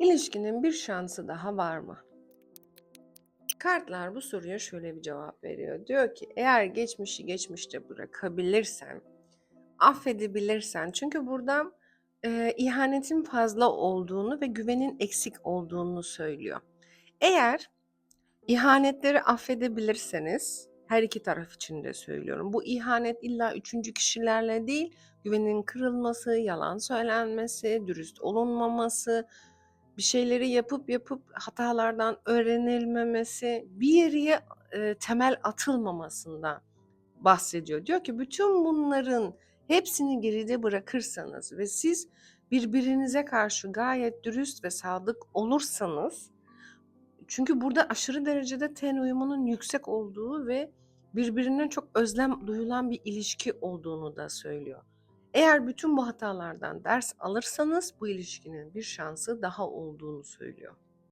İlişkinin bir şansı daha var mı? Kartlar bu soruya şöyle bir cevap veriyor. Diyor ki eğer geçmişi geçmişte bırakabilirsen, affedebilirsen çünkü burada e, ihanetin fazla olduğunu ve güvenin eksik olduğunu söylüyor. Eğer ihanetleri affedebilirseniz, her iki taraf için de söylüyorum. Bu ihanet illa üçüncü kişilerle değil, güvenin kırılması, yalan söylenmesi, dürüst olunmaması, bir şeyleri yapıp yapıp hatalardan öğrenilmemesi, bir yere e, temel atılmamasından bahsediyor. Diyor ki bütün bunların hepsini geride bırakırsanız ve siz birbirinize karşı gayet dürüst ve sadık olursanız çünkü burada aşırı derecede ten uyumunun yüksek olduğu ve birbirine çok özlem duyulan bir ilişki olduğunu da söylüyor. Eğer bütün bu hatalardan ders alırsanız bu ilişkinin bir şansı daha olduğunu söylüyor.